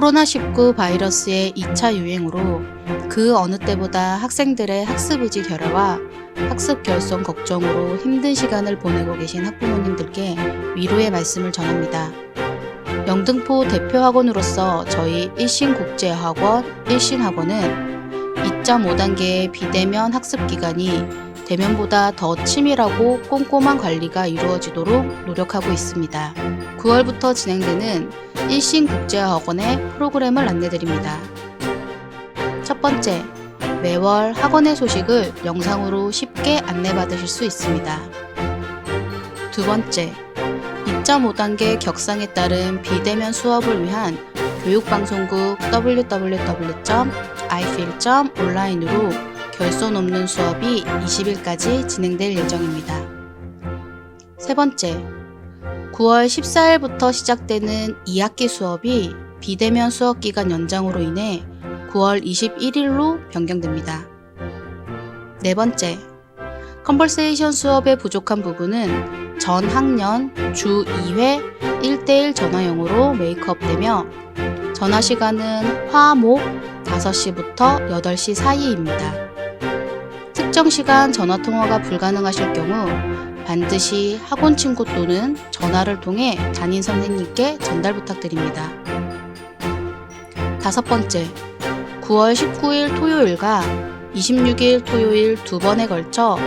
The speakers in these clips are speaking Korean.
코로나19 바이러스의 2차 유행으로 그 어느 때보다 학생들의 학습 의지 결여와 학습 결손 걱정으로 힘든 시간을 보내고 계신 학부모님들께 위로의 말씀을 전합니다. 영등포 대표 학원으로서 저희 일신국제학원 일신학원은 2.5단계의 비대면 학습 기간이 대면보다 더 치밀하고 꼼꼼한 관리가 이루어지도록 노력하고 있습니다. 9월부터 진행되는 일신국제학원의 프로그램을 안내드립니다. 첫 번째, 매월 학원의 소식을 영상으로 쉽게 안내받으실 수 있습니다. 두 번째, 2.5단계 격상에 따른 비대면 수업을 위한 교육방송국 www.ifeel.online으로 결손 없는 수업이 20일까지 진행될 예정입니다. 세 번째, 9월 14일부터 시작되는 2학기 수업이 비대면 수업 기간 연장으로 인해 9월 21일로 변경됩니다. 네 번째, 컨버세이션 수업의 부족한 부분은 전 학년 주 2회 1대1 전화용으로 메이크업되며 전화 시간은 화, 목 5시부터 8시 사이입니다. 특정 시간 전화 통화가 불가능하실 경우 반드시 학원 친구 또는 전화를 통해 담임 선생님께 전달 부탁드립니다. 다섯 번째, 9월 19일 토요일과 26일 토요일 두 번에 걸쳐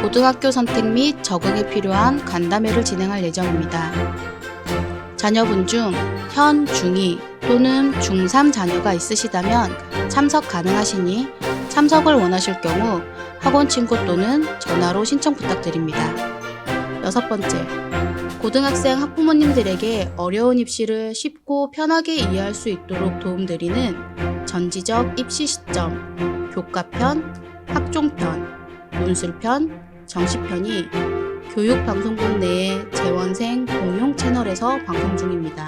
고등학교 선택 및 적응에 필요한 간담회를 진행할 예정입니다. 자녀분 중 현 중2 또는 중3 자녀가 있으시다면 참석 가능하시니 참석을 원하실 경우 학원 친구 또는 전화로 신청 부탁드립니다. 여섯 번째, 고등학생 학부모님들에게 어려운 입시를 쉽고 편하게 이해할 수 있도록 도움드리는 전지적 입시 시점, 교과편, 학종편, 논술편, 정시편이 교육방송국 내의 재원생 공용 채널에서 방송 중입니다.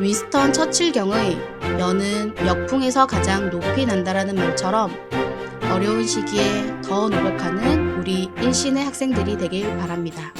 윈스턴 처칠경의 여는 역풍에서 가장 높이 난다라는 말처럼 어려운 시기에 더 노력하는 우리 일신의 학생들이 되길 바랍니다.